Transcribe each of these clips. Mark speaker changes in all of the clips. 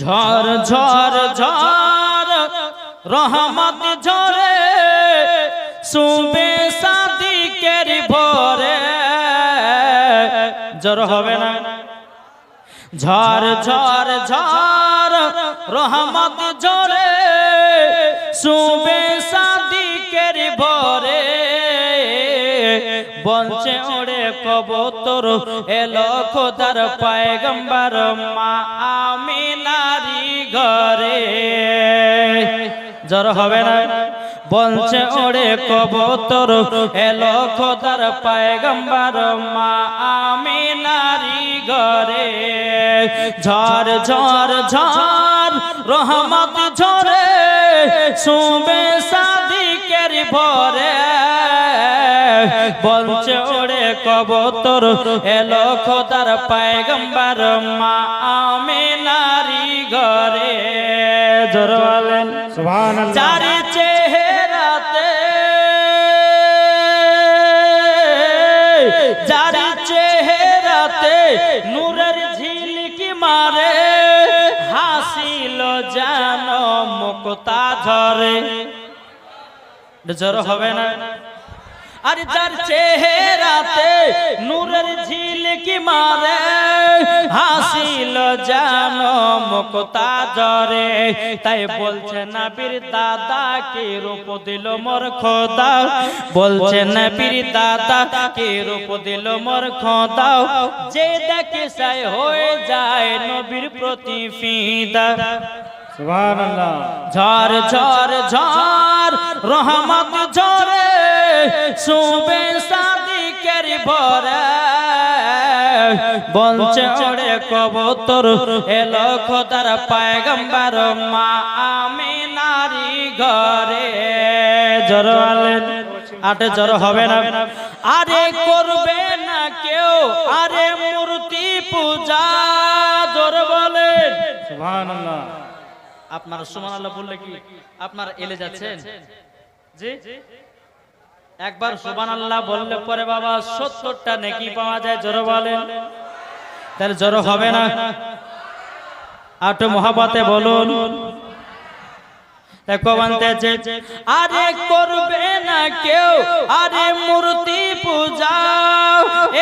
Speaker 1: ঝড় ঝড় ঝড় রহমত ঝরে সুবে সাদিকের ভরে। জ্বর হবে না। ঝড় ঝড় ঝড় রহমত ঝরে সুবে সাদিকের ভরে। বলছে, ওরে কবতর, এলো খোদার পায়গম্বর, মা আমিনারি ঘরে। জ্বর হবে না? বলছে, ওরে কবতর, এলো খোদার পায়গম্বর, মা আমিনারি ঘরে। ঝড় ঝড় ঝড়, রহমত ঝরে সুবে সাদিকের ভরে। বলছে ওরে কবতর এলো খোদার পায়গম্বর মা আমিনারি ঘরে জোর বলেন চারি চেহারাতে চারি চেহারাতে নূরের ঝিলকি মারে হাসিল জান মুক্তা ঝরে। জ্বর হবে না? আর যার চেহারাতে নূরের ঝিলকি মারে হাসিল জান মুক্তা জরে তাই বলছে নবীর দাদা কে রূপ দিল মোর খোদা। বলছে নবীর দাদা কে রূপ দিল মোর খোদা। যে দেখে সাই হয়ে যায় নবীর প্রতি ফিদা।
Speaker 2: সুবহানাল্লাহ।
Speaker 1: ঝড় ঝড় ঝড় রহমত ঝরে সুবে সাদিকের ভরে। বলছে ওরে কবতর এলো খোদার পায়গম্বর মা আমি নারী ঘরে। জ্বর আলেন আটে জ্বর হবে না। আরে করবে না কেউ আরে মূর্তি পূজা জ্বর বলেন।
Speaker 2: সুবহানাল্লাহ।
Speaker 1: আপনার সুমান আল্লাহ বললে কি? আপনার এলে যাচ্ছেন? জি? একবার সুবান আল্লাহ বললে পরে বাবা সত্তরটা নেকি পাওয়া যায় জোর বলেন। তাহলে জোর হবে না। আটো মহাবাতে বলুন। আরে করবে না কেউ আরে মূর্তি পূজা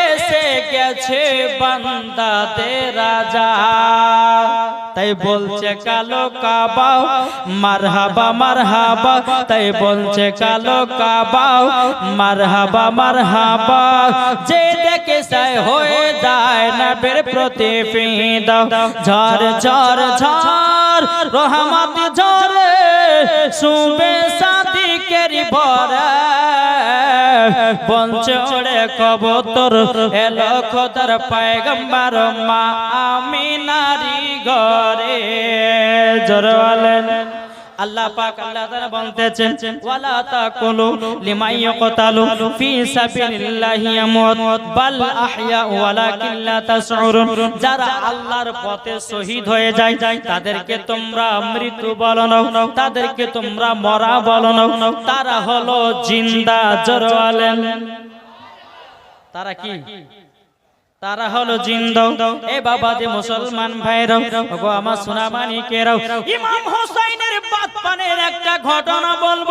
Speaker 1: এসে গেছে বান্দাতে রাজা। তাই বলছে কালো কাবা মারহাবা মারহাবা। তাই বলছে কালো কাবা মারহাবা মারহাবা। যে দেখে সাই হয়ে যায় না বের প্রতি ফিদা ঝড় ঝড় ঝড়, রহমত ঝরে সুবে সাদিকের ভরে বঞ্চড়ে কবতর এলো খোদার পায়গম্বার মা আমি নারী ঘরে। জরওয়ালেন আল্লাহ পাক আল্লাহ তাআলা বলতেছেন ওয়ালা তাকুলু লিমান ইয়াকতালু ফি সাবিলিল্লাহি ইয়ামুত বাল আহইয়া ওয়ালাকিন লা তাশউরুন যারা আল্লাহর পথে শহীদ হয়ে যায় তাদেরকে তোমরা মৃত্যু বলো না তাদেরকে তোমরা মরা বলো না তারা হলো জিন্দা জরওয়ালেন তারা কি? তারা হলো জিন্দ। এ বাবা যে মুসলমান ভাইরাও ওগো আমার সোনামানি কেরাও ইমাম হোসাইনের বাতপানের একটা ঘটনা বলব।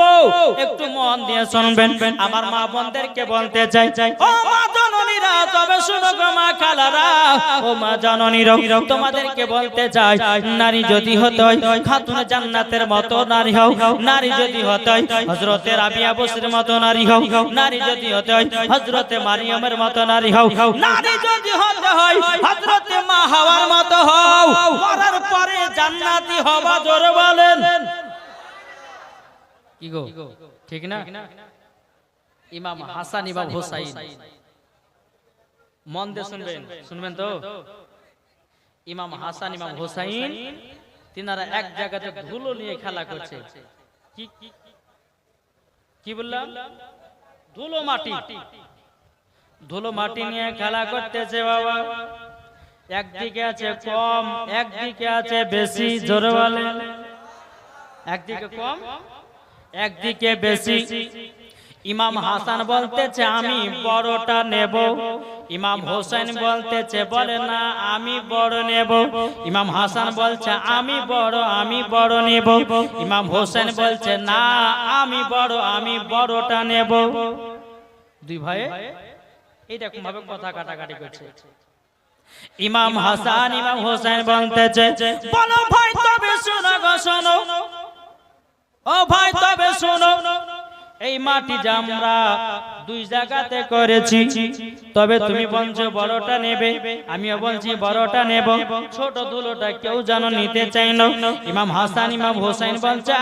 Speaker 1: একটু মন দিয়ে শুনবেন। আমার মা বোনদেরকে বলতে চাই। ও মা জননীরা, তবে শুনো গো মা খালারা। ও মা জননীরা তোমাদেরকে বলতে চাই, নারী যদি হতে খাতুন জান্নাতের মতো নারী হও। নারী যদি হতে হয়, হযরতে রাবিয়া বসির মতো নারী হও। নারী যদি হতে হয়, হযরতে মারিয়ামের মতো নারী হও। নারী যদি হতে হয়, হযরতে মা হাওয়ার মতো হও। মরার পরে জান্নাতি হবা জোরে বলেন। কি গো? ঠিক না? ইমাম হাসান ইমাম হোসাইন। মন দিয়ে শুনবেন শুনবেন তো? ইমাম হাসান ইমাম হোসাইন, তিনারা এক জায়গাতে ধুলো নিয়ে খেলা করছে। কি কি বললাম? ধুলো মাটি। ধুলো মাটি নিয়ে খেলা করতেছে বাবা। একদিকে আছে কম, একদিকে আছে বেশি জোরে বলে একদিকে কম, একদিকে বেশি। ইমাম হাসান বলতেছে, আমি বড়টা নেব। ইমাম হোসেন বলতেছে, বলে না, আমি বড় নেব। ইমাম হাসান বলছে, আমি বড় আমি বড় নেব। ইমাম হোসেন বলছে, না, আমি বড়, আমি বড়টা নেব। দুই ভাই এইরকম ভাবে কথা কাটাকাটি করছে। ইমাম হাসান ইমাম হোসেন বলতেছে বলো ভাই তবে শোনো। গো শোনো। ও ভাই তবে শোনো। এই মাটি যে আমরা দুই জায়গাতে করেছি, তবে তুমি বলছো বড়টা নেবে, আমিও বলছি বড়টা নেব। ছোট দুলোটা কেউ যেন নিতে চাই না। ইমাম হাসান, ইমাম হোসেন বলছে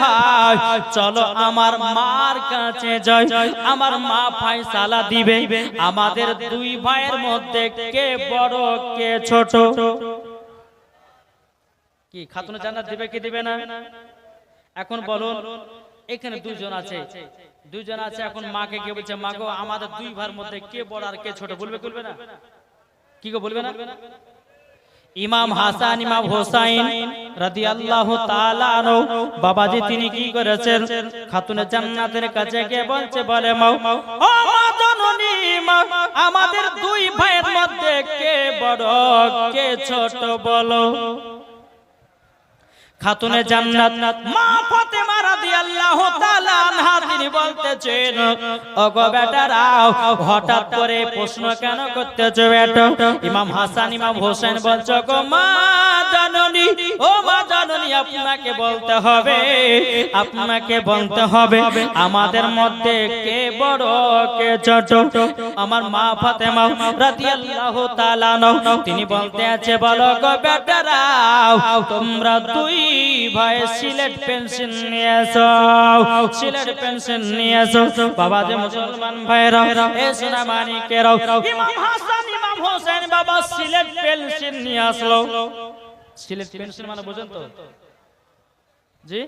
Speaker 1: ভাই, চলো আমার মার কাছে যাই। আমার মা ফাইসালা দিবে। আমাদের দুই ভাইয়ের মধ্যে কে বড়, কে ছোট? কি, খাতুন জান্নাত দিবে কি দিবে না? এখন বলুন এখানে দুইজন আছে। দুইজন আছে এখন মাকে কে বলছে মা গো আমাদের দুই ভাইয়ের মধ্যে কে বড় আর কে ছোট বলবে বলবে না? কি গো বলবে না? ইমাম হাসান ইমাম হোসাইন রাদিয়াল্লাহু তাআলা আনহু বাবাজি তিনি কি করেছেন? খাতুনে জান্নাতের কাছে গিয়ে বলছে বলে মাও ও মা জননী মা আমাদের দুই ভাইয়ের মধ্যে কে বড় কে ছোট বলো? খাতুনে জান্নাত। মা ফাতেমা রাদিয়াল্লাহু তাআলা আনহা, তিনি বলতেছেন, ওগো বেটারাও হঠাৎ করে প্রশ্ন কেন করতেছো বেটা? ইমাম হাসান, ইমাম হোসেন বলছো গো মা জাননী, ও মা জাননী, আপনাকে বলতে হবে, আপনাকে বলতে হবে, আমাদের মধ্যে কে বড়, কে ছোট? আমার মা ফাতেমা রাদিয়াল্লাহু তাআলা তিনি বলতে আছে, বলো গো বেটারাও তোমরা দুই ভাই সিলেট পেন্সিল নিয়ে এসো সিলেট পেন্সিল নিয়ে এসো বাবা যে মুসলমান ভাইরা এ সোনা মানিকেরাও ইমাম হাসান ইমাম হোসেন বাবা সিলেট পেন্সিল নিয়ে আসলো সিলেট পেন্সিল মানে বুঝেন তো? জি?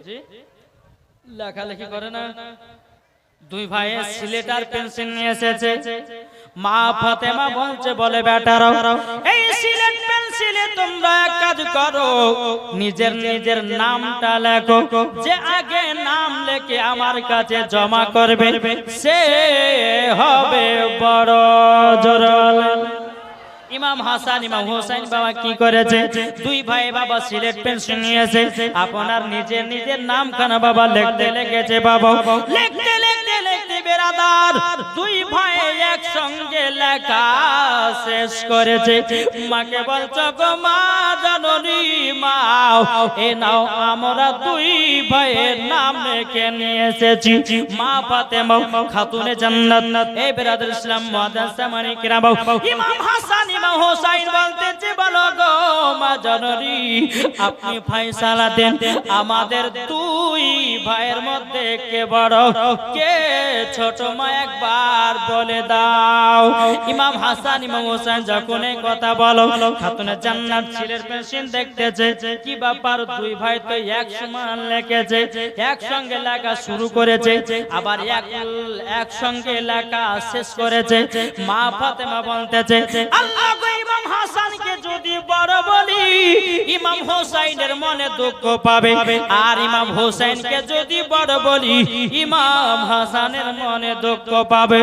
Speaker 1: লেখালেখি করে না? দুই ভাই সিলেট আর পেন্সিল নিয়ে এসেছে। মা ফাতেমা বলছে, বলে বেটারাও এই সিলেট পেন্সিলে তোমরা এক কাজ করো। নিজের নিজের নামটা লেখো। যে আগে নাম লেখে আমার কাছে জমা করবে, সে হবে বড় জরল। ইমাম হাসান, ইমাম হোসেন বাবা কি করেছে? দুই ভাই বাবা সিলেট পেন্সিল নিয়েছে। আপনার নিজের নিজের নাম খানা বাবা লিখতে লেগেছে বাবা। লিখতে লিখতে লিখতে বেরাদার, দুই ভাই একসঙ্গে লেখা শেষ করেছে। মাকে বলছো, গো মা, জাননি মা, এ নাও, আমরা দুই ভাইয়ের নাম লিখে নিয়ে এসেছি। মা ফাতেমা খাতুনে জান্নাত। এই বেরাদার ইসলাম মাদ্রাসা মানে কিরাম ইমাম হাসান, ইমাম হোসাইন বলতেছে, বলো গো মা জননী, আপনি ফাইসালা দেন। আমাদের দুই ভাইয়ের মধ্যে কে বড়, কে ছোট মা একবার বলে দাও। ইমাম হাসান, ইমাম হোসেন যখন এই কথা বলো, খাতুনে জান্নাত ছিলের পেশিন দেখতেছে। কি ব্যাপার? দুই ভাই তো এক সমান লেখেছে একসঙ্গে লেখা শুরু করেছে, আবার এক একসঙ্গে লেখা শেষ করেছে। মা ফাতেমা বলতেছে, আল্লাহ ইমাম হাসানকে যদি বড় বলি, ইমাম হোসাইনের মনে দুঃখ পাবে। আর ইমাম হোসেনকে যদি বড় বলি, ইমাম হাসানের মনে দুঃখ পাবে।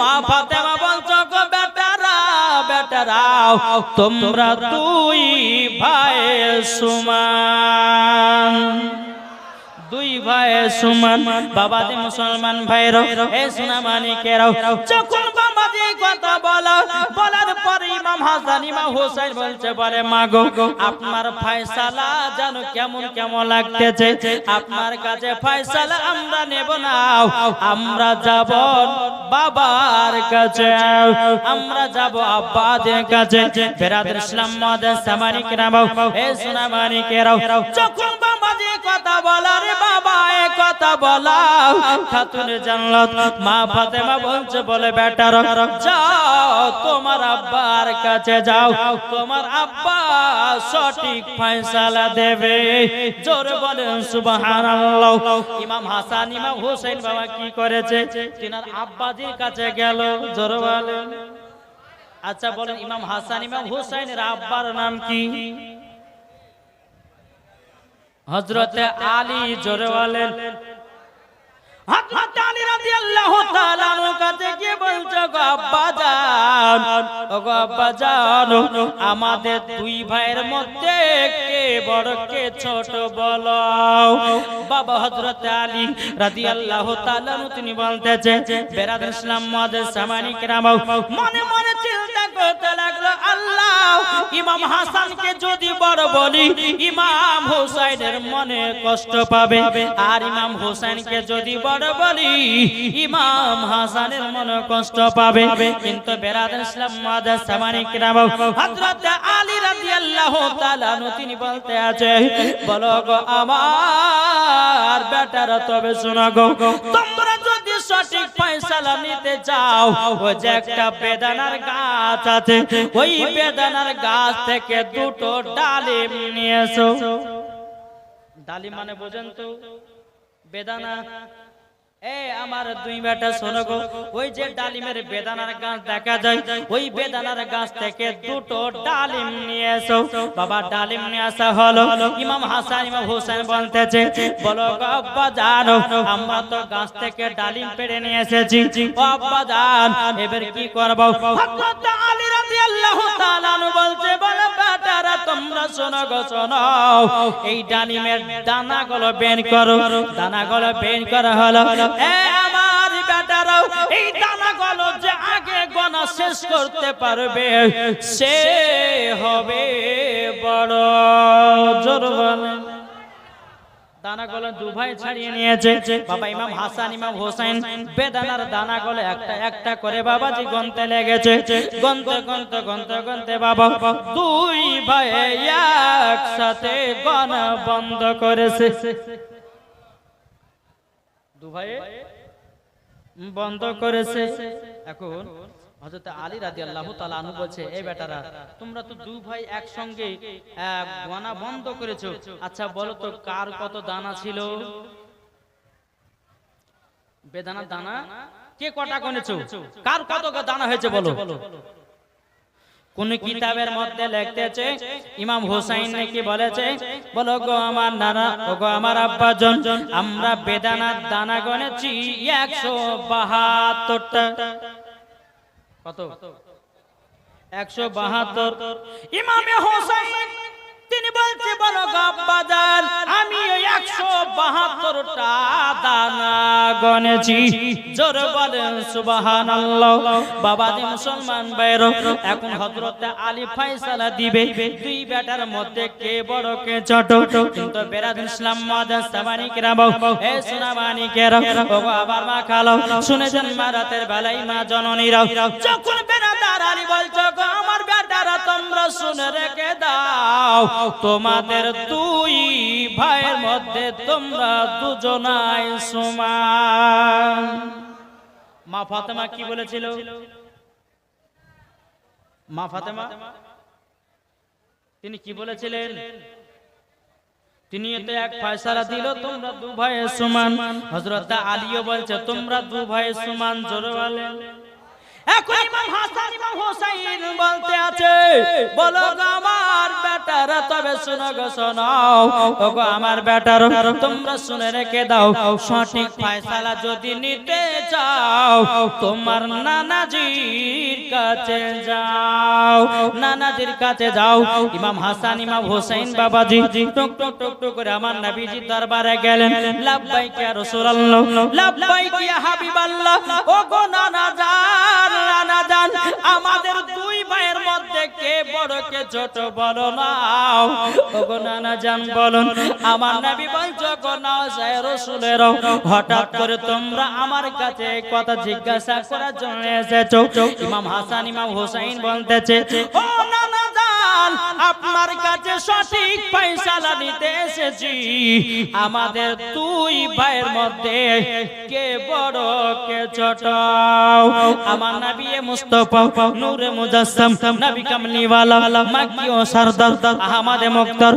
Speaker 1: মা ফাতেমা বলছো বেটারা বেটারাও তোমরা দুই ভাই সুমান। দুই ভাই সুমান বাবা বাবাজি মুসলমান ভাইরা, এ সোনা মানিকেরাও যখন বাবাজি কথা বলা, বলার পরে ইমাম হাসান, ইমাম হোসেন বলছে, বলে মাগো, আপনার ফয়সালা জানো কেমন কেমন লাগতেছে? আপনার কাছে ফয়সালা আমরা নেব না। আমরা যাব বাবার কাছে। আমরা যাব আব্বাদের কাছে। বেরাদের ইসলাম মাদ্রাসা মানিকেরাও এ সোনা মানিকেরাও যখন বাবাজি কথা বলার বাবা এ কথা বলা খাতুন জানলত মা ফাতেমা বলছে, বলে বেটার যাও, তোমার আব্বার কাছে যাও। তোমার আব্বা সঠিক ফয়সালা দেবে। জোর বলেন, সুবহানাল্লাহ। ইমাম হাসান, ইমাম হোসেন বাবা কি করেছে? তিনার আব্বাজির কাছে গেল। জোর বলেন। আচ্ছা বলেন, ইমাম হাসান, ইমাম হোসেনের আব্বার নাম কি? হজরতে আলী জোরে বলেন হযরত আলী রাদিয়াল্লাহু রাদিয়াল্লাহু তাআলা কাছে গিয়ে বলছে গো আব্বা গো আব্বা আমাদের দুই ভাইয়ের মধ্যে কে বড় কে ছোট বলো। বাবা হযরত আলী রাদিয়াল্লাহু তাআলা আনহু তিনি বলতেছে বেরাদ ইসলাম মুআদ্দিস সামানি কিরাম মনে মনে চিন্তা করতে লাগল, আল্লাহ, ইমাম হাসানকে যদি বড় বলি, ইমাম হুসাইনের মনে কষ্ট পাবে। আর ইমাম হুসাইনকে যদি বড় বলি, ইমাম হাসানের মনে কষ্ট পাবে। কিন্তু বেরাদ ইসলাম মুআদ্দিস সামানি কিরাম হযরত আলী রাদিয়াল্লাহু তাআলা তিনি বলতে আছে, বলো গো আমার বেটারা, তবে শোনো গো ফয়সালা নিতে চাও ওই যে একটা বেদানার গাছ আছে, ওই বেদানার গাছ থেকে দুটো ডালিম নিয়ে এসো ডালিম মানে বোঝেন তো, বেদানা আমার দুই বেটা শোনো ওই যে ডালিমের বেদানার গাছ দেখা যায়, ওই বেদানার গাছ থেকে দুটো ডালিম নিয়ে এসো। বাবা, ডালিম নিয়ে আসা বলো এবার কি করব? তোমরা শোনো গো, শোনো। এই ডালিমের দানাগুলো বের করো। দানাগুলো বের করা হলো। আমার বেটারাও এই দানাগুলো যে আগে গোনা শেষ করতে পারবে, সে হবে বড় জোর বলেন দানা গলে দু ছাড়িয়ে নিয়েছে। বাবা ইমাম হাসান, ইমাম হোসেন বেদানার দানা একটা একটা করে বাবাজি গনতে লেগেছে। গনতে গনতে গনতে গনতে বাবা দুই ভাই একসাথে গনা বন্ধ করেছে। দু বন্ধ করেছে। এখন হযরত আলী রাদিয়াল্লাহু তাআলা আনহু বলছে এই বেটারা, তোমরা তো দুই ভাই একসঙ্গে গোনা বন্ধ করেছ। আচ্ছা বলো তো, কার কত দানা ছিল? বেদানার দানা কে কটা গনেছো কার কত দানা হয়েছে বলো? কোন কিতাবের মধ্যে লিখতেছে ইমাম হুসাইন নাকি বলেছে বলো গো আমার নানা গো আমার আব্বা জন আমরা বেদানার দানা গনেছি একশো বাহাত্তরটা। কত? একশো বাহাত্তর। ইমামে হোসাইন তিনি বলছে, বলো গো আব্বা আমি ওই একশো বাহাত্তরটা দানা গনেছি জোর বলেন সুবাহান বাবা দি মুসলমান বাইর এখন হজরত আলী ফাইসালা দিবে। দুই বেটার মধ্যে কে বড়, কে ছোট? কিন্তু বেরাদ ইসলাম মাদাস সাবানি এ সোনাবানি কেরাম ও আবার মা খালো। শুনেছেন মা রাতের মা জননীরা যখন বেরাদার আলী বলছো আমার বেটারা তোমরা শুনে রেখে দাও, তোমাদের দুই ভাইয়ের মধ্যে তোমরা দুজনাই সমান। মা ফাতেমা কি বলেছিল? মা ফাতেমা? তিনি কি বলেছিলেন? তিনি এতে এক ফয়সালা দিল, তোমরা দু ভাইয়ের সমান। হযরত আলীও বলছে, তোমরা দু ভাইয়ের সমান, জোরে বলেন। এখন ইমাম হাসান ইমাম হোসাইন বলতে আছে বলো গো আমার বেটারা তবে শুনো গো শোনাও ও গো আমার বেটারা তোমরা শুনে রেখে দাও সঠিক ফয়সালা যদি নিতে চাও তোমার নানাজির কাছে যাও নানাজির কাছে যাও ইমাম হাসান ইমাম হোসেন বাবাজি টুক টুক টুক টুক করে আমার নবীজি দরবারে গেলেন। লাব্বাইক ইয়া রাসূলুল্লাহ। লাব্বাইক ইয়া হাবিবাল্লাহ। ও গো নানা নানা জান আমাদের দুই ভাইয়ের মধ্যে কে বড়, কে ছোট বলো না। ওগো নানা জান, বলুন, আমার নবী বলছো গো না যায় রাসূলের। হঠাৎ করে তোমরা আমার কাছে কথা জিজ্ঞাসা করার জন্য এসেছ। ইমাম হাসান, ইমাম হোসেন বলতেছে, ও নানা জান আপনার কাছে সঠিক ফয়সালা নিতে এসেছি। আমাদের দুই ভাইয়ের মধ্যে কে বড়, কে ছোট? আমার নবী মুস্তফা, নূরে মুজাসসাম, নবী কামলিওয়ালা, মাকি ও সরদার, আহমদ মুক্তার।